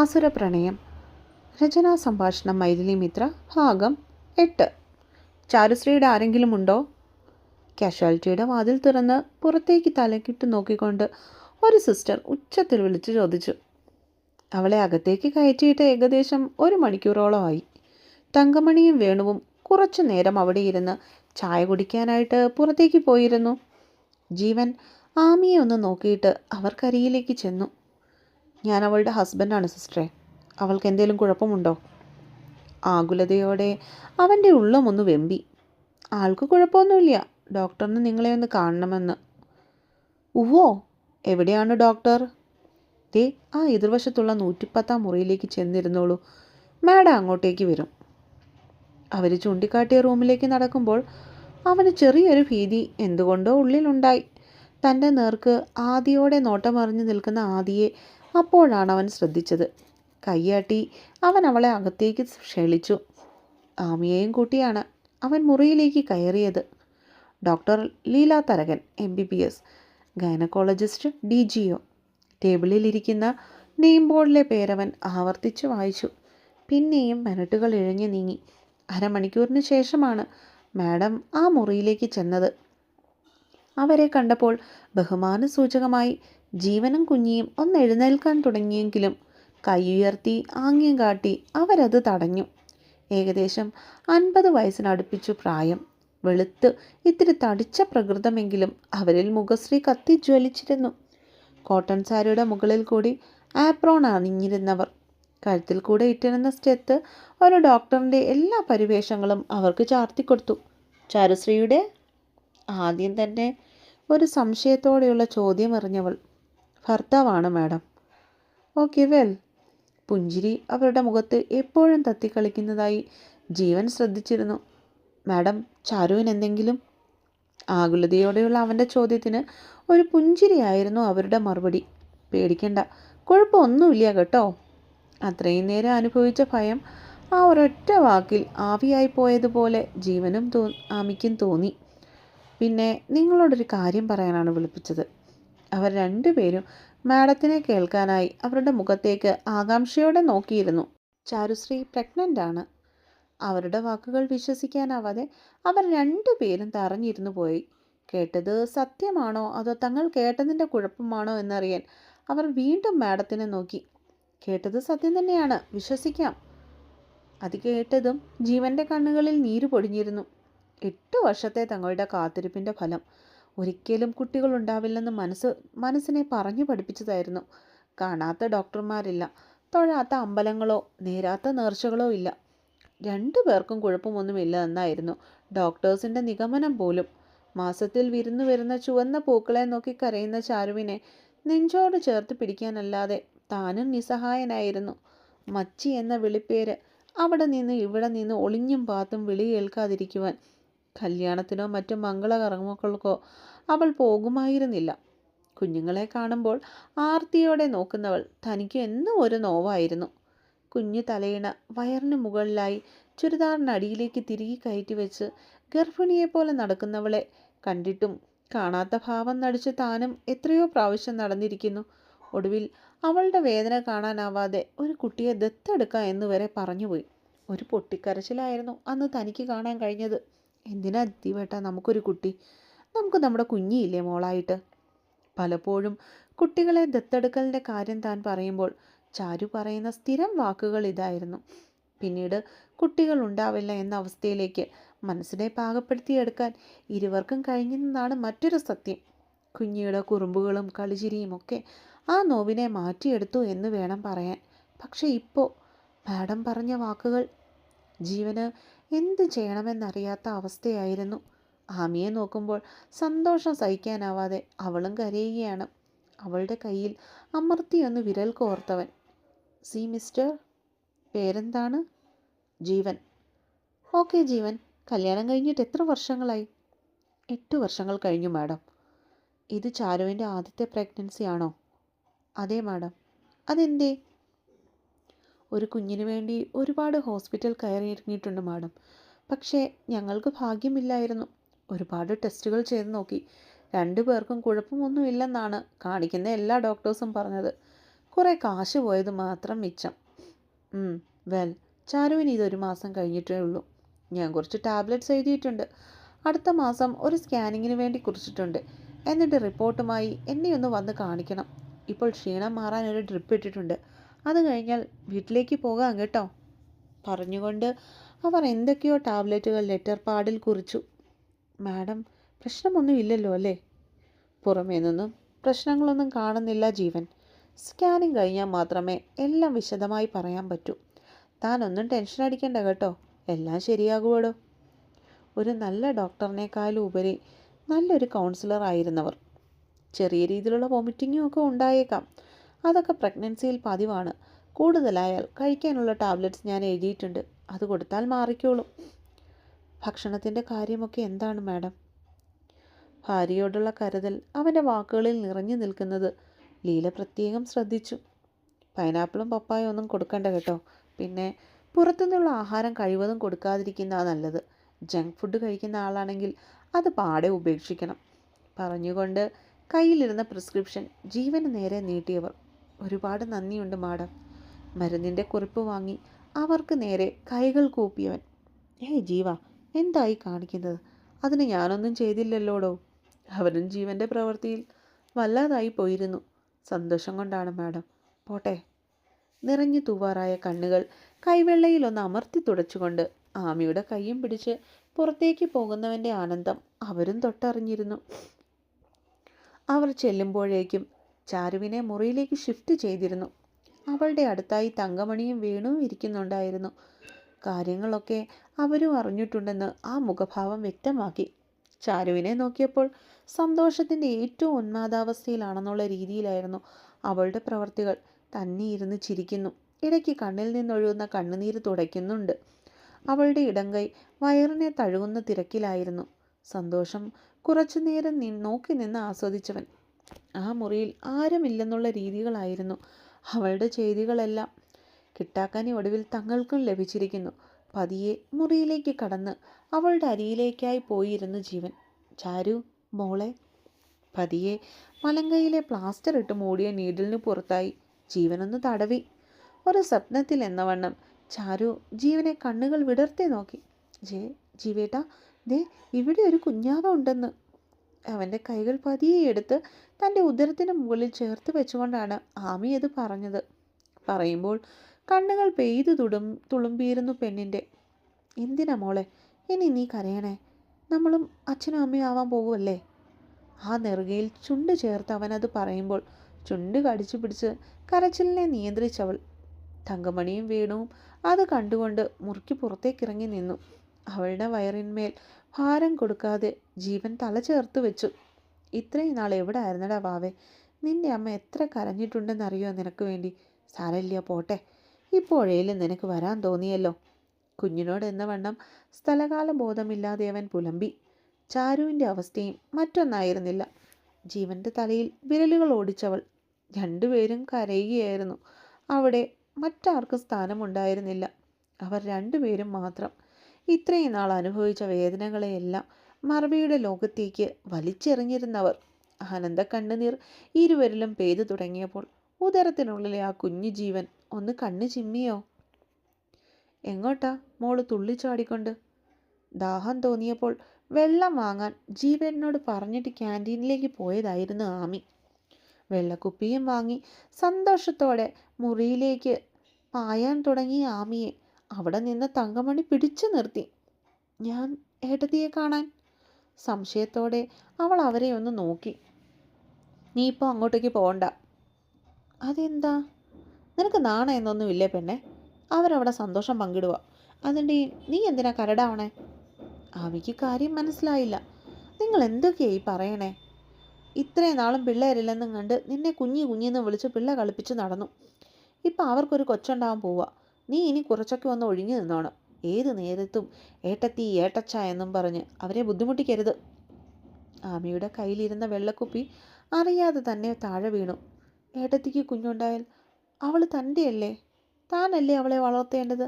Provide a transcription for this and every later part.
അസുര പ്രണയം രചനാ സംഭാഷണം മൈഥിലി മിത്ര ഭാഗം എട്ട്. ചാരുശ്രീയുടെ ആരെങ്കിലും ഉണ്ടോ? കാഷ്വാലിറ്റിയുടെ വാതിൽ തുറന്ന് പുറത്തേക്ക് തലക്കിട്ട് നോക്കിക്കൊണ്ട് ഒരു സിസ്റ്റർ ഉച്ചത്തിൽ വിളിച്ചു ചോദിച്ചു. അവളെ അകത്തേക്ക് കയറ്റിയിട്ട് ഏകദേശം ഒരു മണിക്കൂറോളമായി. തങ്കമണിയും വേണുവും കുറച്ചു നേരം അവിടെ ഇരുന്ന് ചായ കുടിക്കാനായിട്ട് പുറത്തേക്ക് പോയിരുന്നു. ജീവൻ ആമിയെ ഒന്ന് നോക്കിയിട്ട് അവർക്കരിയിലേക്ക് ചെന്നു. ഞാൻ അവളുടെ ഹസ്ബൻഡാണ് സിസ്റ്ററെ. അവൾക്ക് എന്തെങ്കിലും കുഴപ്പമുണ്ടോ? ആകുലതയോടെ അവന്റെ ഉള്ളമൊന്ന് വെമ്പി. ആൾക്ക് കുഴപ്പമൊന്നുമില്ല. ഡോക്ടറിന് നിങ്ങളെ ഒന്ന് കാണണമെന്ന്. ഉവോ എവിടെയാണ് ഡോക്ടർ? ദേ ആ എതിർവശത്തുള്ള നൂറ്റിപ്പത്താം മുറിയിലേക്ക് ചെന്നിരുന്നോളൂ. മാഡം അങ്ങോട്ടേക്ക് വരും. അവർ ചൂണ്ടിക്കാട്ടിയ റൂമിലേക്ക് നടക്കുമ്പോൾ അവന് ചെറിയൊരു ഭീതി എന്തുകൊണ്ടോ ഉള്ളിലുണ്ടായി. തന്റെ നേർക്ക് ആദിയോടെ നോട്ടമറിഞ്ഞു നിൽക്കുന്ന ആദിയെ അപ്പോഴാണ് അവൻ ശ്രദ്ധിച്ചത്. കൈയാട്ടി അവൻ അവളെ അകത്തേക്ക് ക്ഷണിച്ചു. ആമിയെയും കൂട്ടിയാണ് അവൻ മുറിയിലേക്ക് കയറിയത്. Doctor Leela Tharakan M B B S gynaecologist D G O. ടേബിളിലിരിക്കുന്ന name ബോർഡിലെ പേരവൻ ആവർത്തിച്ച് വായിച്ചു. പിന്നെയും മിനിറ്റുകൾ ഇഴഞ്ഞു നീങ്ങി. അരമണിക്കൂറിന് ശേഷമാണ് മാഡം ആ മുറിയിലേക്ക് ചെന്നത്. അവരെ കണ്ടപ്പോൾ ബഹുമാന സൂചകമായി ജീവനും കുഞ്ഞിയും ഒന്ന് എഴുന്നേൽക്കാൻ തുടങ്ങിയെങ്കിലും കൈയുയർത്തി ആംഗ്യം കാട്ടി അവരത് തടഞ്ഞു. ഏകദേശം അൻപത് വയസ്സിനടുപ്പിച്ചു പ്രായം. വെളുത്ത് ഇത്തിരി തടിച്ച പ്രകൃതമെങ്കിലും അവരിൽ മുഖശ്രീ കത്തിജ്വലിച്ചിരുന്നു. കോട്ടൺ സാരിയുടെ മുകളിൽ കൂടി ആപ്രോൺ അണിഞ്ഞിരുന്നവർ. കഴുത്തിൽ കൂടെ ഇട്ടിരുന്ന സ്റ്റെത്ത് ഒരു ഡോക്ടറിന്റെ എല്ലാ പരിവേഷങ്ങളും അവർക്ക് ചാർത്തിക്കൊടുത്തു. ചാരുശ്രീയുടെ ആദ്യം തന്നെ ഒരു സംശയത്തോടെയുള്ള ചോദ്യം എറിഞ്ഞവൾ. ഭർത്താവാണ് മാഡം. Okay well. പുഞ്ചിരി അവരുടെ മുഖത്ത് എപ്പോഴും തത്തിക്കളിക്കുന്നതായി ജീവൻ ശ്രദ്ധിച്ചിരുന്നു. മാഡം ചാരുവിന് എന്തെങ്കിലും? ആകുലതയോടെയുള്ള അവന്റെ ചോദ്യത്തിന് ഒരു പുഞ്ചിരിയായിരുന്നു അവരുടെ മറുപടി. പേടിക്കണ്ട കുഴപ്പമൊന്നുമില്ല കേട്ടോ. അത്രയും നേരം അനുഭവിച്ച ഭയം ആ ഒരൊറ്റ വാക്കിൽ ആവിയായി പോയതുപോലെ ജീവനും തോ ആമിക്കും തോന്നി. പിന്നെ നിങ്ങളോടൊരു കാര്യം പറയാനാണ് വിളിപ്പിച്ചത്. അവർ രണ്ടുപേരും മാഡത്തിനെ കേൾക്കാനായി അവരുടെ മുഖത്തേക്ക് ആകാംക്ഷയോടെ നോക്കിയിരുന്നു. ചാരുശ്രീ പ്രഗ്നന്റ് ആണ് അവരുടെ വാക്കുകൾ വിശ്വസിക്കാനാവാതെ അവർ രണ്ടുപേരും തറഞ്ഞിരുന്നു പോയി. കേട്ടത് സത്യമാണോ? അതോ തങ്ങൾ കേട്ടതിന്റെ കുഴപ്പമാണോ എന്നറിയാൻ അവർ വീണ്ടും മാഡത്തിനെ നോക്കി. കേട്ടത് സത്യം തന്നെയാണ്. വിശ്വസിക്കാം. അത് കേട്ടതും ജീവന്റെ കണ്ണുകളിൽ നീര് പൊടിഞ്ഞിരുന്നു. എട്ട് വർഷത്തെ തങ്ങളുടെ കാത്തിരിപ്പിന്റെ ഫലം ഒരിക്കലും കുട്ടികൾ ഉണ്ടാവില്ലെന്ന് മനസ്സ് മനസ്സിനെ പറഞ്ഞു പഠിപ്പിച്ചതായിരുന്നു. കാണാത്ത ഡോക്ടർമാരില്ല. തൊഴാത്ത അമ്പലങ്ങളോ നേരാത്ത നേർച്ചകളോ ഇല്ല. രണ്ടു പേർക്കും കുഴപ്പമൊന്നുമില്ല എന്നായിരുന്നു ഡോക്ടേഴ്സിന്റെ നിഗമനം പോലും. മാസത്തിൽ വിരുന്നു വരുന്ന ചുവന്ന പൂക്കളെ നോക്കി കരയുന്ന ചാരുവിനെ നെഞ്ചോട് ചേർത്ത് പിടിക്കാനല്ലാതെ താനും നിസ്സഹായനായിരുന്നു. മച്ചി എന്ന വിളിപ്പേര് അവിടെ നിന്ന് ഇവിടെ നിന്ന് ഒളിഞ്ഞും പാത്തും വിളി കേൾക്കാതിരിക്കുവാൻ കല്യാണത്തിനോ മറ്റു മംഗളകർമ്മങ്ങൾക്കോ അവൾ പോകുമായിരുന്നില്ല. കുഞ്ഞുങ്ങളെ കാണുമ്പോൾ ആർത്തിയോടെ നോക്കുന്നവൾ തനിക്ക് എന്നും ഒരു നോവായിരുന്നു. കുഞ്ഞു തലയിണ വയറിന് മുകളിലായി ചുരിദാറിനടിയിലേക്ക് തിരികെ കയറ്റി വെച്ച് ഗർഭിണിയെപ്പോലെ നടക്കുന്നവളെ കണ്ടിട്ടും കാണാത്ത ഭാവം നടിച്ച് താനും എത്രയോ പ്രാവശ്യം നടന്നിരിക്കുന്നു. ഒടുവിൽ അവളുടെ വേദന കാണാനാവാതെ ഒരു കുട്ടിയെ ദത്തെടുക്കാം എന്നുവരെ പറഞ്ഞുപോയി. ഒരു പൊട്ടിക്കരച്ചിലായിരുന്നു അന്ന് തനിക്ക് കാണാൻ കഴിഞ്ഞത്. എന്തിനാ ദിവേട്ട നമുക്കൊരു കുട്ടി. നമുക്ക് നമ്മുടെ കുഞ്ഞിയില്ലേ മോളായിട്ട്? പലപ്പോഴും കുട്ടികളെ ദത്തെടുക്കലിന്റെ കാര്യം താൻ പറയുമ്പോൾ ചാരു പറയുന്ന സ്ഥിരം വാക്കുകൾ ഇതായിരുന്നു. പിന്നീട് കുട്ടികൾ ഉണ്ടാവില്ല എന്ന അവസ്ഥയിലേക്ക് മനസ്സിനെ പാകപ്പെടുത്തിയെടുക്കാൻ ഇരുവർക്കും കഴിഞ്ഞെന്നാണ് മറ്റൊരു സത്യം. കുഞ്ഞിയുടെ കുറുമ്പുകളും കളിചിരിയും ഒക്കെ ആ നോവിനെ മാറ്റിയെടുത്തു എന്ന് വേണം പറയാൻ. പക്ഷെ ഇപ്പോൾ മാഡം പറഞ്ഞ വാക്കുകൾ ജീവന് എന്ത് ചെയ്യണമെന്നറിയാത്ത അവസ്ഥയായിരുന്നു. ആമിയെ നോക്കുമ്പോൾ സന്തോഷം സഹിക്കാനാവാതെ അവളും കരയുകയാണ്. അവളുടെ കയ്യിൽ അമർത്തിയൊന്ന് വിരൽ കോർത്തവൻ. സി മിസ്റ്റർ? പേരെന്താണ്? ജീവൻ. ഓക്കെ ജീവൻ. കല്യാണം കഴിഞ്ഞിട്ട് എത്ര വർഷങ്ങളായി? എട്ട് വർഷങ്ങൾ കഴിഞ്ഞു മാഡം. ഇത് ചാരുവിന്റെ ആദ്യത്തെ പ്രഗ്നൻസി ആണോ അതെ മാഡം. അതെന്തേ? ഒരു കുഞ്ഞിന് വേണ്ടി ഒരുപാട് ഹോസ്പിറ്റൽ കയറി ഇറങ്ങിയിട്ടുണ്ട് മാഡം. പക്ഷേ ഞങ്ങൾക്ക് ഭാഗ്യമില്ലായിരുന്നു. ഒരുപാട് ടെസ്റ്റുകൾ ചെയ്ത് നോക്കി. രണ്ടു പേർക്കും കുഴപ്പമൊന്നുമില്ലെന്നാണ് കാണിക്കുന്ന എല്ലാ ഡോക്ടേഴ്സും പറഞ്ഞത്. കുറേ കാശ് പോയത് മാത്രം മിച്ചം. വെൽ ചാരുവിന് ഇതൊരു മാസം കഴിഞ്ഞിട്ടേ ഉള്ളൂ. ഞാൻ കുറച്ച് ടാബ്ലറ്റ്സ് എഴുതിയിട്ടുണ്ട്. അടുത്ത മാസം ഒരു സ്കാനിങ്ങിന് വേണ്ടി കുറിച്ചിട്ടുണ്ട്. എന്നിട്ട് റിപ്പോർട്ടുമായി എന്നെ ഒന്ന് വന്ന് കാണിക്കണം. ഇപ്പോൾ ക്ഷീണം മാറാൻ ഒരു ഡ്രിപ്പ് ഇട്ടിട്ടുണ്ട്. അത് കഴിഞ്ഞാൽ വീട്ടിലേക്ക് പോകാം കേട്ടോ. പറഞ്ഞുകൊണ്ട് അവർ എന്തൊക്കെയോ ടാബ്ലറ്റുകൾ ലെറ്റർ പാഡിൽ കുറിച്ചു. മാഡം പ്രശ്നമൊന്നും ഇല്ലല്ലോ അല്ലേ? പുറമേ നിന്നും പ്രശ്നങ്ങളൊന്നും കാണുന്നില്ല ജീവൻ. സ്കാനിങ് കഴിഞ്ഞാൽ മാത്രമേ എല്ലാം വിശദമായി പറയാൻ പറ്റൂ. താനൊന്നും ടെൻഷൻ അടിക്കണ്ട കേട്ടോ. എല്ലാം ശരിയാകുമോടോ ഒരു നല്ല ഡോക്ടറിനേക്കാളും ഉപരി നല്ലൊരു കൗൺസിലർ ആയിരുന്നവർ ചെറിയ രീതിയിലുള്ള വോമിറ്റിങ്ങും ഒക്കെ ഉണ്ടായേക്കാം. അതൊക്കെ പ്രഗ്നൻസിയിൽ പതിവാണ്. കൂടുതലായാൽ കഴിക്കാനുള്ള ടാബ്ലറ്റ്സ് ഞാൻ എഴുതിയിട്ടുണ്ട്. അത് കൊടുത്താൽ മാറിക്കോളും. ഭക്ഷണത്തിന്റെ കാര്യമൊക്കെ എന്താണ് മാഡം? ഭാര്യയോടുള്ള കരുതൽ അവന്റെ വാക്കുകളിൽ നിറഞ്ഞു നിൽക്കുന്നത് ലീല പ്രത്യേകം ശ്രദ്ധിച്ചു. പൈനാപ്പിളും പപ്പായും ഒന്നും കൊടുക്കണ്ട കേട്ടോ. പിന്നെ പുറത്തുനിന്നുള്ള ആഹാരം കഴിവതും കൊടുക്കാതിരിക്കുന്നതാണ് നല്ലത്. ജങ്ക് ഫുഡ് കഴിക്കുന്ന ആളാണെങ്കിൽ അത് പാടെ ഉപേക്ഷിക്കണം. പറഞ്ഞുകൊണ്ട് കയ്യിലിരുന്ന പ്രിസ്ക്രിപ്ഷൻ ജീവന് നേരെ നീട്ടിയവർ. ഒരുപാട് നന്ദിയുണ്ട് മാഡം. മരുന്നിന്റെ കുറിപ്പ് വാങ്ങി അവർക്ക് നേരെ കൈകൾ കൂപ്പിയവൻ. ഏയ് ജീവ എന്തായി കാണിക്കുന്നത്? അതിന് ഞാനൊന്നും ചെയ്തില്ലല്ലോടോ? അവനും ജീവന്റെ പ്രവൃത്തിയിൽ വല്ലാതായി പോയിരുന്നു. സന്തോഷം കൊണ്ടാണ് മാഡം. പോട്ടെ. നിറഞ്ഞു തൂവാറായ കണ്ണുകൾ കൈവെള്ളയിൽ ഒന്ന് അമർത്തി തുടച്ചുകൊണ്ട് ആമിയുടെ കൈയും പിടിച്ച് പുറത്തേക്ക് പോകുന്നവന്റെ ആനന്ദം അവരും തൊട്ടറിഞ്ഞിരുന്നു. അവർ ചെല്ലുമ്പോഴേക്കും ചാരുവിനെ മുറിയിലേക്ക് ഷിഫ്റ്റ് ചെയ്തിരുന്നു. അവളുടെ അടുത്തായി തങ്കമണിയും വീണു ഇരിക്കുന്നുണ്ടായിരുന്നു. കാര്യങ്ങളൊക്കെ അവരും അറിഞ്ഞിട്ടുണ്ടെന്ന് ആ മുഖഭാവം വ്യക്തമാക്കി. ചാരുവിനെ നോക്കിയപ്പോൾ സന്തോഷത്തിന്റെ ഏറ്റവും ഉന്മാദാവസ്ഥയിലാണെന്നുള്ള രീതിയിലായിരുന്നു അവളുടെ പ്രവർത്തികൾ. തന്നെ ഇരുന്ന് ചിരിക്കുന്നു. ഇടയ്ക്ക് കണ്ണിൽ നിന്നൊഴുകുന്ന കണ്ണുനീര് തുടയ്ക്കുന്നുണ്ട്. അവളുടെ ഇടങ്കൈ വയറിനെ തഴുകുന്ന തിരക്കിലായിരുന്നു. സന്തോഷം കുറച്ചുനേരം നോക്കി നിന്ന് ആസ്വദിച്ചവൻ. ആ മുറിയിൽ ആരുമില്ലെന്നുള്ള രീതികളായിരുന്നു അവളുടെ ചെയ്തികളെല്ലാം കിട്ടാക്കാനി ഒടുവിൽ തങ്ങൾക്കും ലഭിച്ചിരിക്കുന്നു. പതിയെ മുറിയിലേക്ക് കടന്ന് അവളുടെ അരിയിലേക്കായി പോയിരുന്നു ജീവൻ. ചാരു മോളെ. പതിയെ മലങ്കയിലെ പ്ലാസ്റ്റർ ഇട്ട് മൂടിയ നീഡിലിന് പുറത്തായി. ജീവനൊന്ന് തടവി. ഒരു സ്വപ്നത്തിൽ എന്ന വണ്ണം ചാരു ജീവനെ കണ്ണുകൾ വിടർത്തി നോക്കി. ജേ ജീവേട്ടാ ദേ ഇവിടെ ഒരു കുഞ്ഞാവ ഉണ്ടെന്ന്. അവന്റെ കൈകൾ പതിയെ എടുത്ത് തന്റെ ഉദരത്തിന് മുകളിൽ ചേർത്ത് വെച്ചുകൊണ്ടാണ് ആമി അത് പറഞ്ഞത്. പറയുമ്പോൾ കണ്ണുകൾ പെയ്തു തുടും തുളുമ്പിയിരുന്നു പെണ്ണിന്റെ. എന്തിനാ മോളെ? ഇനി നീ കരയണേ? നമ്മളും അച്ഛനും അമ്മയും ആവാൻ പോകുമല്ലേ ആ നെറുകയിൽ ചുണ്ട് ചേർത്ത് അത് പറയുമ്പോൾ ചുണ്ട് കടിച്ചു പിടിച്ച് കരച്ചിലിനെ നിയന്ത്രിച്ചവൾ തങ്കമണിയും വീണുവും അത് കണ്ടുകൊണ്ട് മുറുക്കി പുറത്തേക്കിറങ്ങി നിന്നു. അവളുടെ വയറിന്മേൽ ഭാരം കൊടുക്കാതെ ജീവൻ തല ചേർത്ത് വെച്ചു. ഇത്രയും നാൾ എവിടെ ആയിരുന്നടാ വാവേ? നിന്റെ അമ്മ എത്ര കരഞ്ഞിട്ടുണ്ടെന്നറിയോ നിനക്ക് വേണ്ടി? സാരല്ല പോട്ടെ. ഇപ്പോഴേലും നിനക്ക് വരാൻ തോന്നിയല്ലോ. കുഞ്ഞിനോട് എന്ന വണ്ണം സ്ഥലകാല ബോധമില്ലാതെ അവൻ പുലമ്പി. ചാരുവിന്റെ അവസ്ഥയും മറ്റൊന്നായിരുന്നില്ല. ജീവന്റെ തലയിൽ വിരലുകൾ ഓടിച്ചവൾ രണ്ടുപേരും കരയുകയായിരുന്നു. അവിടെ മറ്റാർക്കും സ്ഥാനമുണ്ടായിരുന്നില്ല. അവർ രണ്ടുപേരും മാത്രം ഇത്രയും നാൾ അനുഭവിച്ച വേദനകളെയെല്ലാം മറവിയുടെ ലോകത്തേക്ക് വലിച്ചെറിഞ്ഞിരുന്നവർ. ആനന്ദ കണ്ണുനീർ ഇരുവരിലും പെയ്തു തുടങ്ങിയപ്പോൾ ഉദരത്തിനുള്ളിലെ ആ കുഞ്ഞു ജീവൻ ഒന്ന് കണ്ണു ചിമ്മിയോ? എങ്ങോട്ടാ മോൾ തുള്ളിച്ചാടിക്കൊണ്ട് ദാഹം തോന്നിയപ്പോൾ വെള്ളം വാങ്ങാൻ ജീവനോട് പറഞ്ഞിട്ട് ക്യാന്റീനിലേക്ക് പോയതായിരുന്നു ആമി. വെള്ളക്കുപ്പിയും വാങ്ങി സന്തോഷത്തോടെ മുറിയിലേക്ക് പായാൻ തുടങ്ങിയ ആമിയെ അവിടെ നിന്ന് തങ്കമണി പിടിച്ചു നിർത്തി. ഞാൻ ഏട്ടത്തിയെ കാണാൻ? സംശയത്തോടെ അവൾ അവരെ ഒന്ന് നോക്കി. നീ ഇപ്പോൾ അങ്ങോട്ടേക്ക് പോകണ്ട അതെന്താ? നിനക്ക് നാണ എന്നൊന്നുമില്ലേ പെണ്ണെ? അവരവിടെ സന്തോഷം പങ്കിടുക അതുകൊണ്ട് നീ എന്തിനാ കരടാവണേ? ആമിക്ക് കാര്യം മനസ്സിലായില്ല. നിങ്ങൾ എന്തൊക്കെയായി പറയണേ? ഇത്രയും നാളും പിള്ളേരില്ലെന്നും കണ്ട് നിന്നെ കുഞ്ഞി കുഞ്ഞിന്ന് വിളിച്ച് പിള്ള കളിപ്പിച്ച് നടന്നു. ഇപ്പം അവർക്കൊരു കൊച്ചുണ്ടാവാൻ പോവുക നീ ഇനി കുറച്ചൊക്കെ ഒന്ന് ഒഴിഞ്ഞു നിന്നോണം. ഏത് നേരത്തും ഏട്ടത്തി ഏട്ടച്ച എന്നും പറഞ്ഞ് അവരെ ബുദ്ധിമുട്ടിക്കരുത്. ആമയുടെ കയ്യിലിരുന്ന വെള്ളക്കുപ്പി അറിയാതെ തന്നെ താഴെ വീണു. ഏട്ടത്തിക്ക് കുഞ്ഞുണ്ടായാൽ അവൾ തന്റെയല്ലേ? താനല്ലേ അവളെ വളർത്തേണ്ടത്?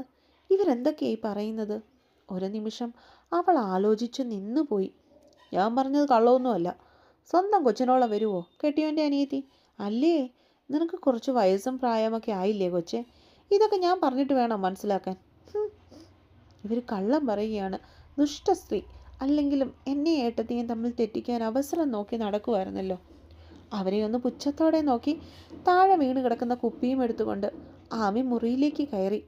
ഇവരെന്തൊക്കെയായി പറയുന്നത്? ഒരു നിമിഷം അവൾ ആലോചിച്ചു നിന്നുപോയി. ഞാൻ പറഞ്ഞത് കള്ളമൊന്നുമല്ല. സ്വന്തം കൊച്ചിനോളം വരുമോ കെട്ടിയോന്റെ അനിയത്തി. അല്ലേ? നിനക്ക് കുറച്ച് വയസ്സും പ്രായമൊക്കെ ആയില്ലേ കൊച്ചെ? ഇതൊക്കെ ഞാൻ പറഞ്ഞിട്ട് വേണം മനസ്സിലാക്കാൻ. ഇവർ കള്ളം പറയുകയാണ്. ദുഷ്ട സ്ത്രീ അല്ലെങ്കിലും എന്നെ ഏട്ടത്തെയും തമ്മിൽ തെറ്റിക്കാൻ അവസരം നോക്കി നടക്കുമായിരുന്നല്ലോ അവരെ ഒന്ന് പുച്ഛത്തോടെ നോക്കി താഴെ വീണ് കിടക്കുന്ന കുപ്പിയും എടുത്തുകൊണ്ട് ആമി മുറിയിലേക്ക് കയറി.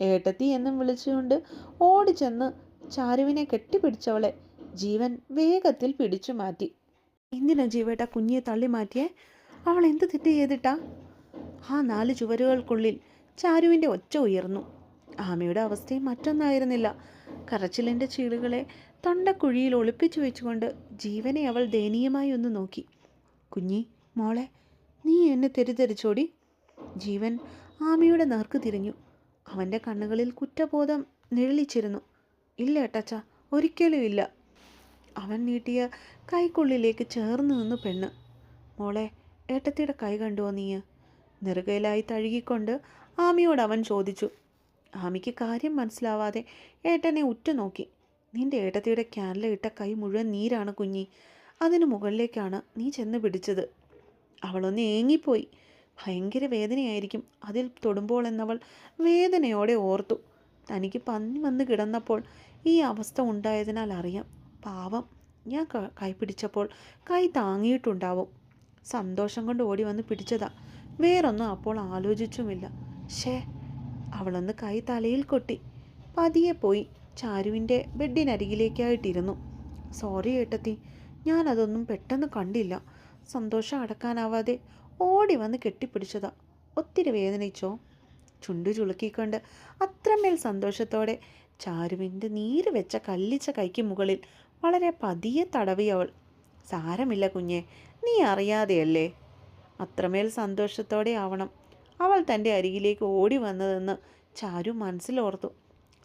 ഏട്ടത്തി എന്നും വിളിച്ചുകൊണ്ട് ഓടിച്ചെന്ന് ചാരുവിനെ കെട്ടിപ്പിടിച്ചവളെ ജീവൻ വേഗത്തിൽ പിടിച്ചു മാറ്റി. എന്തിനാ ജീവേട്ട കുഞ്ഞിയെ തള്ളി മാറ്റിയേ? അവൾ എന്ത് തെറ്റ് ചെയ്തിട്ടാ? ആ നാല് ചുവരുകൾക്കുള്ളിൽ ചാരുവിന്റെ ഒച്ച ഉയർന്നു. ആമയുടെ അവസ്ഥയും മറ്റൊന്നായിരുന്നില്ല. കരച്ചിലിന്റെ ചീളുകളെ തൊണ്ടക്കുഴിയിൽ ഒളിപ്പിച്ചു വെച്ചുകൊണ്ട് ജീവനെ അവൾ ദയനീയമായി ഒന്ന് നോക്കി. കുഞ്ഞി മോളെ നീ എന്നെ തെറ്റിദ്ധരിച്ചോടി? ജീവൻ ആമയുടെ നേർക്ക് തിരിഞ്ഞു. അവന്റെ കണ്ണുകളിൽ കുറ്റബോധം നിഴലിച്ചിരുന്നു. ഇല്ല ഏട്ടച്ച ഒരിക്കലും ഇല്ല. അവൻ നീട്ടിയ കൈക്കുള്ളിലേക്ക് ചേർന്ന് നിന്നു പെണ്ണ്. മോളെ ഏട്ടത്തിയുടെ കൈ കണ്ടുവോ നീ നെറുകയിലായി തഴുകിക്കൊണ്ട് ആമിയോട് അവൻ ചോദിച്ചു ആമിക്ക് കാര്യം മനസ്സിലാവാതെ ഏട്ടനെ ഉറ്റുനോക്കി. നിന്റെ ഏട്ടത്തിയുടെ ക്യാനിലെ ഇട്ട കൈ മുഴുവൻ നീരാണ് കുഞ്ഞി. അതിനു മുകളിലേക്കാണ് നീ ചെന്ന് പിടിച്ചത്. അവളൊന്ന് ഏങ്ങിപ്പോയി. ഭയങ്കര വേദനയായിരിക്കും. അതിൽ തൊടുമ്പോൾ എന്നവൾ വേദനയോടെ ഓർത്തു. തനിക്ക് പന്നി വന്ന് കിടന്നപ്പോൾ ഈ അവസ്ഥ ഉണ്ടായതിനാൽ അറിയാം. പാവം. ഞാൻ കൈ പിടിച്ചപ്പോൾ കൈ താങ്ങിയിട്ടുണ്ടാവും. സന്തോഷം കൊണ്ട് ഓടി വന്ന് പിടിച്ചതാ. വേറൊന്നും അപ്പോൾ ആലോചിച്ചുമില്ല. ഷേ അവളൊന്ന് കൈ തലയിൽ കൊട്ടി. പതിയെ പോയി ചാരുവിന്റെ ബെഡിനരികിലേക്കായിട്ടിരുന്നു. സോറി ഏട്ടത്തി ഞാനതൊന്നും പെട്ടെന്ന് കണ്ടില്ല. സന്തോഷം അടക്കാനാവാതെ ഓടി വന്ന് കെട്ടിപ്പിടിച്ചതാ. ഒത്തിരി വേദനിച്ചോ? ചുണ്ടു ചുളുക്കിക്കൊണ്ട് അത്രമേൽ സന്തോഷത്തോടെ ചാരുവിന്റെ നീര് വെച്ച കല്ലിച്ച കൈക്ക് മുകളിൽ വളരെ പതിയെ തടവി അവൾ. സാരമില്ല കുഞ്ഞെ നീ അറിയാതെയല്ലേ? അത്രമേൽ സന്തോഷത്തോടെ ആവണം. അവൾ തന്റെ അരികിലേക്ക് ഓടി വന്നതെന്ന് ചാരു മനസ്സിലോർത്തു.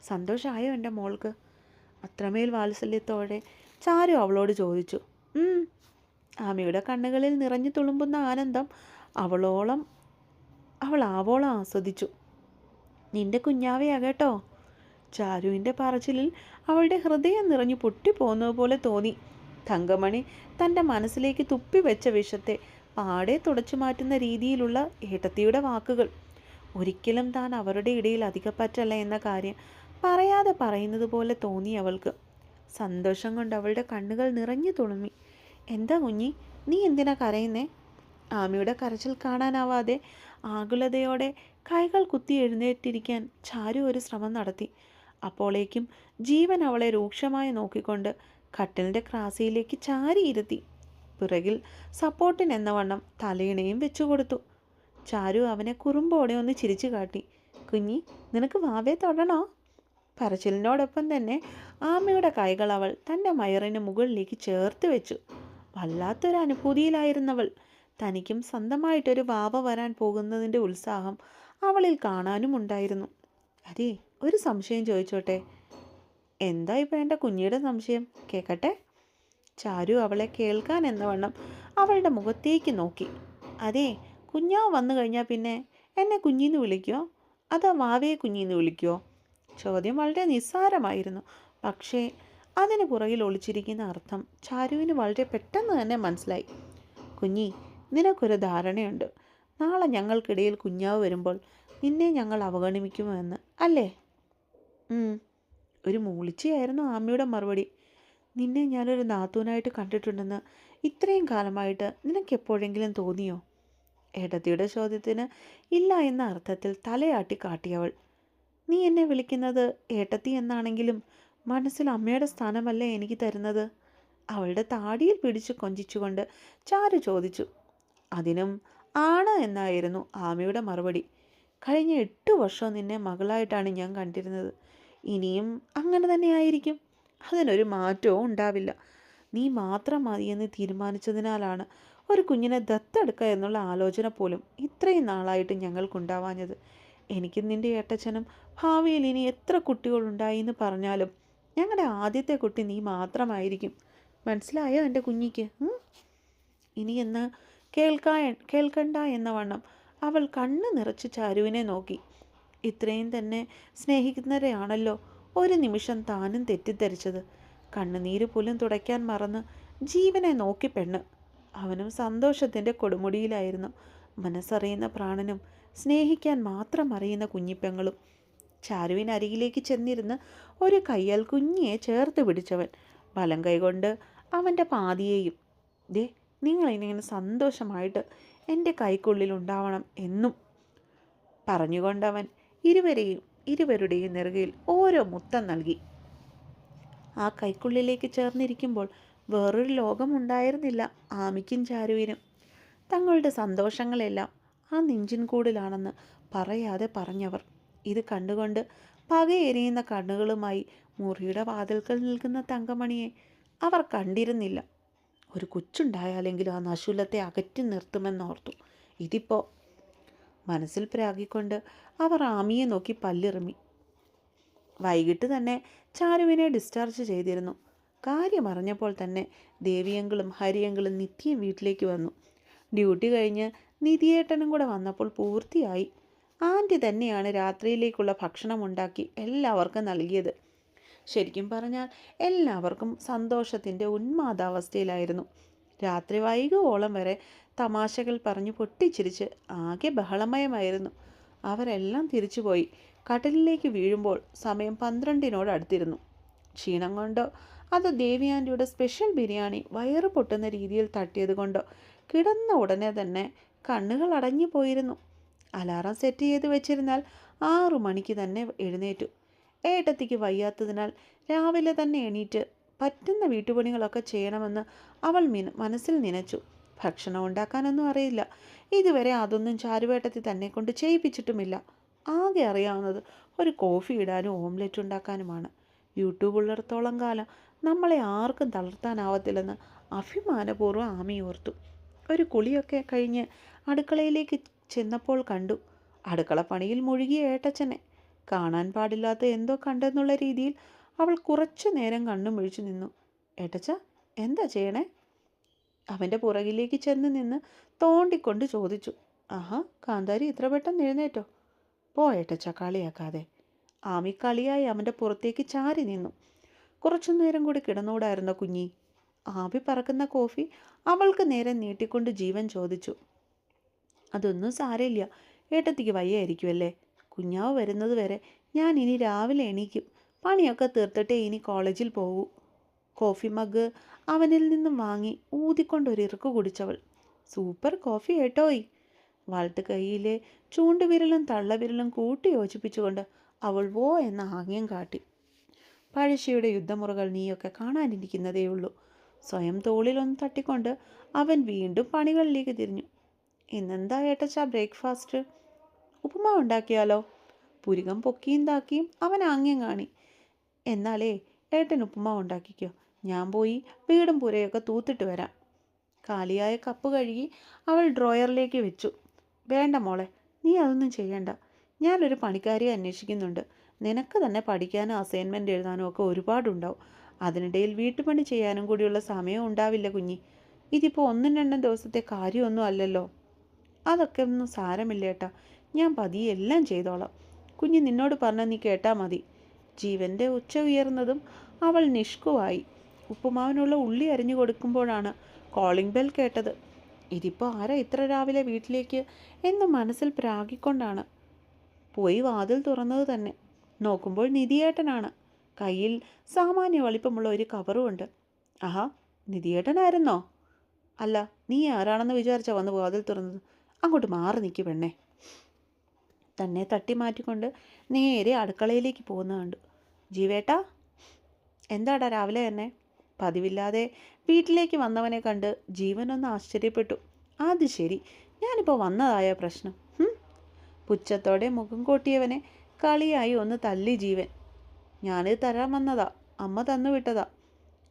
സന്തോഷമായോ എന്റെ മോൾക്ക്? അത്രമേൽ വാത്സല്യത്തോടെ ചാരു അവളോട് ചോദിച്ചു. ആമയുടെ കണ്ണുകളിൽ നിറഞ്ഞു തുളുമ്പുന്ന ആനന്ദം അവളോളം അവൾ ആവോളം ആസ്വദിച്ചു. നിന്റെ കുഞ്ഞാവയാ കേട്ടോ ചാരുവിന്റെ പറച്ചിലിൽ അവളുടെ ഹൃദയം നിറഞ്ഞു പൊട്ടിപ്പോകുന്നത് പോലെ തോന്നി. തങ്കമണി തന്റെ മനസ്സിലേക്ക് തുപ്പി വെച്ച വിഷത്തെ പാടെ തുടച്ചു മാറ്റുന്ന രീതിയിലുള്ള ഏട്ടത്തിയുടെ വാക്കുകൾ. ഒരിക്കലും താൻ അവരുടെ ഇടയിൽ അധികപ്പറ്റല്ല എന്ന കാര്യം പറയാതെ പറയുന്നത് പോലെ തോന്നി അവൾക്ക്. സന്തോഷം കൊണ്ട് അവളുടെ കണ്ണുകൾ നിറഞ്ഞു തുളുമി. എന്താ കുഞ്ഞി നീ എന്തിനാ കരയുന്നേ? ആമയുടെ കരച്ചിൽ കാണാനാവാതെ ആകുലതയോടെ കൈകൾ കുത്തി എഴുന്നേറ്റിരിക്കാൻ ചാരു ഒരു ശ്രമം നടത്തി. അപ്പോളേക്കും ജീവൻ അവളെ രൂക്ഷമായി നോക്കിക്കൊണ്ട് കട്ടിലിന്റെ ക്രാസിയിലേക്ക് ചാരിയിരുത്തി. പിറകിൽ സപ്പോർട്ടിനെന്ന വണ്ണം തലയിണയും വെച്ചു കൊടുത്തു ചാരു അവനെ കുറുമ്പോടെ ഒന്ന് ചിരിച്ചു കാട്ടി. കുഞ്ഞി നിനക്ക് വാവേ തൊടണോ? പറച്ചിലിനോടൊപ്പം തന്നെ ആമയുടെ കൈകൾ അവൾ തന്റെ മയറിന് മുകളിലേക്ക് ചേർത്ത് വെച്ചു. വല്ലാത്തൊരു അനുഭൂതിയിലായിരുന്നവൾ. തനിക്കും സ്വന്തമായിട്ടൊരു വാവ വരാൻ പോകുന്നതിന്റെ ഉത്സാഹം അവളിൽ കാണാനും ഉണ്ടായിരുന്നു അതെ ഒരു സംശയം ചോദിച്ചോട്ടെ? എന്താ ഇപ്പം എന്റെ കുഞ്ഞിയുടെ സംശയം? കേൾക്കട്ടെ ചാരു അവളെ കേൾക്കാൻ എന്ന വണ്ണം അവളുടെ മുഖത്തേക്ക് നോക്കി. അതെ കുഞ്ഞാവ് വന്നു കഴിഞ്ഞാൽ പിന്നെ എന്നെ കുഞ്ഞിന്ന് വിളിക്കുമോ അതോ മാവയെ കുഞ്ഞിന്ന് വിളിക്കുമോ ചോദ്യം വളരെ നിസ്സാരമായിരുന്നു. പക്ഷേ അതിന് പുറകിൽ ഒളിച്ചിരിക്കുന്ന അർത്ഥം ചാരുവിന് വളരെ പെട്ടെന്ന് തന്നെ മനസ്സിലായി. കുഞ്ഞി നിനക്കൊരു ധാരണയുണ്ട്. നാളെ ഞങ്ങൾക്കിടയിൽ കുഞ്ഞാവ് വരുമ്പോൾ നിന്നെ ഞങ്ങൾ അവഗണിക്കുമോ എന്ന് അല്ലേ ഒരു മൂളിച്ചയായിരുന്നു ആമ്മയുടെ മറുപടി. നിന്നെ ഞാനൊരു നാത്തൂനായിട്ട് കണ്ടിട്ടുണ്ടെന്ന് ഇത്രയും കാലമായിട്ട് നിനക്ക് എപ്പോഴെങ്കിലും തോന്നിയോ? ഏടത്തിയുടെ ചോദ്യത്തിന് ഇല്ല എന്ന അർത്ഥത്തിൽ തലയാട്ടി കാട്ടിയവൾ നീ എന്നെ വിളിക്കുന്നത് ഏട്ടത്തി എന്നാണെങ്കിലും മനസ്സിൽ അമ്മയുടെ സ്ഥാനമല്ലേ എനിക്ക് തരുന്നത്? അവളുടെ താടിയിൽ പിടിച്ച് കൊഞ്ചിച്ചുകൊണ്ട് ചാരു ചോദിച്ചു. അതിനും ആണ് എന്നായിരുന്നു ആമയുടെ മറുപടി. കഴിഞ്ഞ എട്ട് വർഷം നിന്നെ മകളായിട്ടാണ് ഞാൻ കണ്ടിരുന്നത്. ഇനിയും അങ്ങനെ തന്നെ ആയിരിക്കും. അതിനൊരു മാറ്റവും ഉണ്ടാവില്ല. നീ മാത്രം മതിയെന്ന് തീരുമാനിച്ചതിനാലാണ് ഒരു കുഞ്ഞിനെ ദത്തെടുക്കുക എന്നുള്ള ആലോചന പോലും ഇത്രയും നാളായിട്ട് ഞങ്ങൾക്കുണ്ടാവാഞ്ഞത്. എനിക്ക് നിന്റെ ഏട്ടച്ചനും ഭാവിയിൽ ഇനി എത്ര കുട്ടികളുണ്ടായി എന്ന് പറഞ്ഞാലും ഞങ്ങളുടെ ആദ്യത്തെ കുട്ടി നീ മാത്രമായിരിക്കും. മനസ്സിലായോ എന്റെ കുഞ്ഞിക്ക്? ഇനി എന്ന് കേൾക്കാ കേൾക്കണ്ട എന്ന വണ്ണം അവൾ കണ്ണ് നിറച്ച് ചാരുവിനെ നോക്കി. ഇത്രയും തന്നെ സ്നേഹിക്കുന്നവരെയാണല്ലോ ഒരു നിമിഷം താനും തെറ്റിദ്ധരിച്ചത്. കണ്ണുനീര് പോലും തുടയ്ക്കാൻ മറന്ന് ജീവനെ നോക്കി പെണ്ണ്. അവനും സന്തോഷത്തിന്റെ കൊടുമുടിയിലായിരുന്നു. മനസ്സറിയുന്ന പ്രാണനും സ്നേഹിക്കാൻ മാത്രം അറിയുന്ന കുഞ്ഞിപ്പെങ്ങളും ചാരുവിനരികിലേക്ക് ചെന്നിരുന്ന് ഒരു കയ്യാൽ കുഞ്ഞിയെ ചേർത്ത് പിടിച്ചവൻ. വലം കൈകൊണ്ട് അവന്റെ പാതിയെയും ദേ നിങ്ങൾ ഇനിങ്ങനെ സന്തോഷമായിട്ട് എന്റെ കൈക്കുള്ളിൽ ഉണ്ടാവണം എന്നും പറഞ്ഞുകൊണ്ടവൻ ഇരുവരെയും ഇരുവരുടെയും നെറുകയിൽ ഓരോ മുത്തം നൽകി. ആ കൈക്കുള്ളിലേക്ക് ചേർന്നിരിക്കുമ്പോൾ വേറൊരു ലോകമുണ്ടായിരുന്നില്ല ആമിക്കും ചാരുവിനും. തങ്ങളുടെ സന്തോഷങ്ങളെല്ലാം ആ നെഞ്ചിൻ കൂടിലാണെന്ന് പറയാതെ പറഞ്ഞവർ. ഇത് കണ്ടുകൊണ്ട് പകയെരിയുന്ന കണ്ണുകളുമായി മുറിയുടെ വാതിൽക്കൽ നിൽക്കുന്ന തങ്കമണിയെ അവർ കണ്ടിരുന്നില്ല. ഒരു കൊച്ചുണ്ടായാലെങ്കിലും ആ നശൂലത്തെ അകറ്റി നിർത്തുമെന്നോർത്തു. ഇതിപ്പോൾ മനസ്സിൽ പ്രാഗിക്കൊണ്ട് അവർ ആമിയെ നോക്കി പല്ലിറുമി. വൈകിട്ട് തന്നെ ചാരുവിനെ ഡിസ്ചാർജ് ചെയ്തിരുന്നു. കാര്യം അറിഞ്ഞപ്പോൾ തന്നെ ദേവിയങ്കളും ഹരിയങ്കളും നിത്യം വീട്ടിലേക്ക് വന്നു. ഡ്യൂട്ടി കഴിഞ്ഞ് നിധിയേട്ടനും കൂടെ വന്നപ്പോൾ പൂർത്തിയായി. ആന്റി തന്നെയാണ് രാത്രിയിലേക്കുള്ള ഭക്ഷണം ഉണ്ടാക്കി എല്ലാവർക്കും നൽകിയത്. ശരിക്കും പറഞ്ഞാൽ എല്ലാവർക്കും സന്തോഷത്തിന്റെ ഉന്മാദാവസ്ഥയിലായിരുന്നു. രാത്രി വൈകുവോളം വരെ തമാശകൾ പറഞ്ഞു പൊട്ടിച്ചിരിച്ച് ആകെ ബഹളമയമായിരുന്നു. അവരെല്ലാം തിരിച്ചുപോയി. കടലിലേക്ക് വീഴുമ്പോൾ സമയം പന്ത്രണ്ടിനോട് അടുത്തിരുന്നു. ക്ഷീണം കൊണ്ടോ? അത് ദേവിയാന്റിയുടെ സ്പെഷ്യൽ ബിരിയാണി വയറ് പൊട്ടുന്ന രീതിയിൽ തട്ടിയത് കൊണ്ടോ? കിടന്ന ഉടനെ തന്നെ കണ്ണുകൾ അടഞ്ഞു പോയിരുന്നു. അലാറം സെറ്റ് ചെയ്ത് വെച്ചിരുന്നാൽ ആറു മണിക്ക് തന്നെ എഴുന്നേറ്റു. ഏട്ടത്തിക്ക് വയ്യാത്തതിനാൽ രാവിലെ തന്നെ എണീറ്റ് പറ്റുന്ന വീട്ടുപണികളൊക്കെ ചെയ്യണമെന്ന് അവൾ മിന മനസ്സിൽ നനച്ചു. ഭക്ഷണം ഉണ്ടാക്കാനൊന്നും അറിയില്ല. ഇതുവരെ അതൊന്നും ചാരുവേട്ടത്തിൽ തന്നെ കൊണ്ട് ചെയ്യിപ്പിച്ചിട്ടുമില്ല. ആകെ അറിയാവുന്നത് ഒരു കോഫി ഇടാനും ഓംലെറ്റ് ഉണ്ടാക്കാനുമാണ്. യൂട്യൂബ് ഉള്ളിടത്തോളം കാലം നമ്മളെ ആർക്കും തളർത്താനാവത്തില്ലെന്ന് അഭിമാനപൂർവം ആമി ഓർത്തു. ഒരു കുളിയൊക്കെ കഴിഞ്ഞ് അടുക്കളയിലേക്ക് ചെന്നപ്പോൾ കണ്ടു. അടുക്കളപ്പണിയിൽ മുഴുകിയ ഏട്ടച്ചനെ. കാണാൻ പാടില്ലാത്ത എന്തോ കണ്ടെന്നുള്ള രീതിയിൽ അവൾ കുറച്ചു നേരം കണ്ണും മുഴിച്ചു നിന്നു. ഏട്ടച്ച എന്താ ചെയ്യണേ? അവന്റെ പുറകിലേക്ക് ചെന്ന് നിന്ന് തോണ്ടിക്കൊണ്ട് ചോദിച്ചു ആഹാ കാന്താരി ഇത്ര പെട്ടെന്ന് എഴുന്നേറ്റോ? പോയേട്ട ചക്കാളിയാക്കാതെ. കളിയാക്കാതെ ആമി കളിയായി അവന്റെ പുറത്തേക്ക് ചാരി നിന്നു. കുറച്ചു നേരം കൂടി കിടന്നുകൂടായിരുന്ന കുഞ്ഞി. ആവി പറക്കുന്ന കോഫി അവൾക്ക് നേരെ നീട്ടിക്കൊണ്ട് ജീവൻ ചോദിച്ചു. അതൊന്നും സാരമില്ല ഏട്ടത്തിക്ക് വയ്യായിരിക്കുമല്ലേ കുഞ്ഞാവ് വരുന്നത് വരെ ഞാൻ ഇനി രാവിലെ എണീക്കും. പണിയൊക്കെ തീർത്തിട്ടേ ഇനി കോളേജിൽ പോകൂ. കോഫി മഗ് അവനിൽ നിന്നും വാങ്ങി ഊതിക്കൊണ്ടൊരു ഇറുക്ക് കുടിച്ചവൾ. സൂപ്പർ കോഫി ഏട്ടോയ് വാൾട്ട് കൈയിലെ ചൂണ്ടുവിരലും തള്ളവിരലും കൂട്ടി യോജിപ്പിച്ചുകൊണ്ട് അവൾ വോ എന്ന ആംഗ്യം കാട്ടി. പഴശ്ശിയുടെ യുദ്ധമുറകൾ നീയൊക്കെ കാണാനിരിക്കുന്നതേയുള്ളൂ. സ്വയം തോളിലൊന്ന് തട്ടിക്കൊണ്ട് അവൻ വീണ്ടും പണികളിലേക്ക് തിരിഞ്ഞു. ഇന്നെന്താ ഏട്ടച്ചാ ബ്രേക്ക്ഫാസ്റ്റ്? ഉപ്പുമാവ് ഉണ്ടാക്കിയാലോ? പുരികം പൊക്കിയും താക്കിയും അവൻ ആംഗ്യം കാണി. എന്നാലേ ഏട്ടൻ ഉപ്പുമാവ് ഉണ്ടാക്കിക്കോ. ഞാൻ പോയി വീടും പുരയൊക്കെ തൂത്തിട്ട് വരാം. കാലിയായ കപ്പ് കഴുകി അവൾ ഡ്രോയറിലേക്ക് വെച്ചു. വേണ്ട മോളെ നീ അതൊന്നും ചെയ്യണ്ട. ഞാനൊരു പണിക്കാരിയെ അന്വേഷിക്കുന്നുണ്ട്. നിനക്ക് തന്നെ പഠിക്കാനും അസൈൻമെന്റ് എഴുതാനും ഒക്കെ ഒരുപാടുണ്ടാവും. അതിനിടയിൽ വീട്ടുപണി ചെയ്യാനും കൂടിയുള്ള സമയം ഉണ്ടാവില്ല കുഞ്ഞി. ഇതിപ്പോൾ ഒന്നും രണ്ടും ദിവസത്തെ കാര്യമൊന്നും അല്ലല്ലോ. അതൊക്കെ ഒന്നും സാരമില്ല ഏട്ടാ. ഞാൻ പതിയെ എല്ലാം ചെയ്തോളാം. കുഞ്ഞി നിന്നോട് പറഞ്ഞ നീ കേട്ടാൽ മതി. ജീവന്റെ ഉച്ച ഉയർന്നതും അവൾ നിഷ്കുവായി. ഉപ്പുമാവിനുള്ള ഉള്ളി അരിഞ്ഞു കൊടുക്കുമ്പോഴാണ് കോളിംഗ് ബെൽ കേട്ടത്. ഇതിപ്പോൾ ആരാ ഇത്ര രാവിലെ വീട്ടിലേക്ക് എന്ന് മനസ്സിൽ പ്രാഗിക്കൊണ്ടാണ്. പോയി വാതിൽ തുറന്നത് തന്നെ. നോക്കുമ്പോൾ നിധിയേട്ടനാണ്. കയ്യിൽ സാമാന്യ വലിപ്പമുള്ള ഒരു കവറുമുണ്ട്. ആഹാ നിധിയേട്ടനായിരുന്നോ? അല്ല നീ ആരാണെന്ന് വിചാരിച്ചാ വന്ന് വാതിൽ തുറന്നത്? അങ്ങോട്ട് മാറി നിൽക്കു പെണ്ണേ. തന്നെ തട്ടി മാറ്റിക്കൊണ്ട് നേരെ അടുക്കളയിലേക്ക് പോകുന്ന കണ്ടു. ജീവേട്ടാ എന്താടാ രാവിലെ തന്നെ? പതിവില്ലാതെ വീട്ടിലേക്ക് വന്നവനെ കണ്ട് ഒന്ന് ആശ്ചര്യപ്പെട്ടു. അത് ശരി. ഞാനിപ്പോൾ വന്നതായ പ്രശ്നം. പുച്ഛത്തോടെ മുഖം കോട്ടിയവനെ കളിയായി ഒന്ന് തല്ലി ജീവൻ. ഞാനിത് തരാൻ വന്നതാ. അമ്മ തന്നു വിട്ടതാ.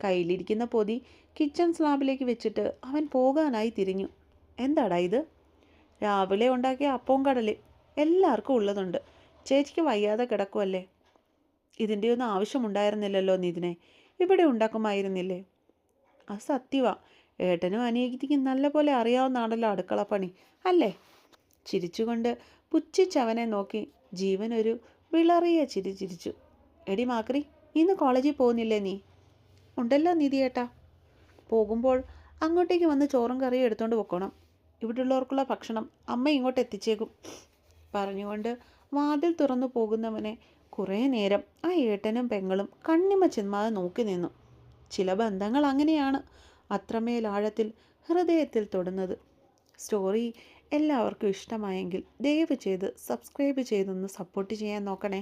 കയ്യിലിരിക്കുന്ന പൊതി കിച്ചൺ സ്ലാബിലേക്ക് വെച്ചിട്ട് അവൻ പോകാനായി തിരിഞ്ഞു. എന്താടാ ഇത്? രാവിലെ ഉണ്ടാക്കിയ അപ്പവും കടൽ എല്ലാവർക്കും ഉള്ളതുണ്ട്. ചേച്ചിക്ക് വയ്യാതെ കിടക്കുമല്ലേ ഇതിന്റെ ഒന്നും ആവശ്യമുണ്ടായിരുന്നില്ലല്ലോ നിതിനെ. ഇവിടെ ഉണ്ടാക്കുമായിരുന്നില്ലേ? അത് സത്യവാ. ഏട്ടനും അനിയത്തിക്കും നല്ലപോലെ അറിയാവുന്നതാണല്ലോ അടുക്കളപ്പണി അല്ലേ? ചിരിച്ചുകൊണ്ട് പുച്ഛിച്ചവനെ നോക്കി ജീവൻ ഒരു വിളറിയ ചിരി ചിരിച്ചു. എടി മാക്രി ഇന്ന് കോളേജിൽ പോകുന്നില്ലേ നീ? ഉണ്ടല്ലോ നിധി ഏട്ടാ. പോകുമ്പോൾ അങ്ങോട്ടേക്ക് വന്ന് ചോറും കറിയും എടുത്തുകൊണ്ട് പൊക്കോണം. ഇവിടെയുള്ളവർക്കുള്ള ഭക്ഷണം അമ്മ ഇങ്ങോട്ട് എത്തിച്ചേക്കും. പറഞ്ഞുകൊണ്ട് വാതിൽ തുറന്നു പോകുന്നവനെ കുറേ നേരം ആ ഏട്ടനും പെങ്ങളും കണ്ണിമ ചെന്മാതെ നോക്കി നിന്നു. ചില ബന്ധങ്ങൾ അങ്ങനെയാണ്. അത്രമേൽ ആഴത്തിൽ ഹൃദയത്തിൽ തൊടുന്നത്. സ്റ്റോറി എല്ലാവർക്കും ഇഷ്ടമായെങ്കിൽ ദയവ് ചെയ്ത് സബ്സ്ക്രൈബ് ചെയ്തൊന്ന് സപ്പോർട്ട് ചെയ്യാൻ നോക്കണേ.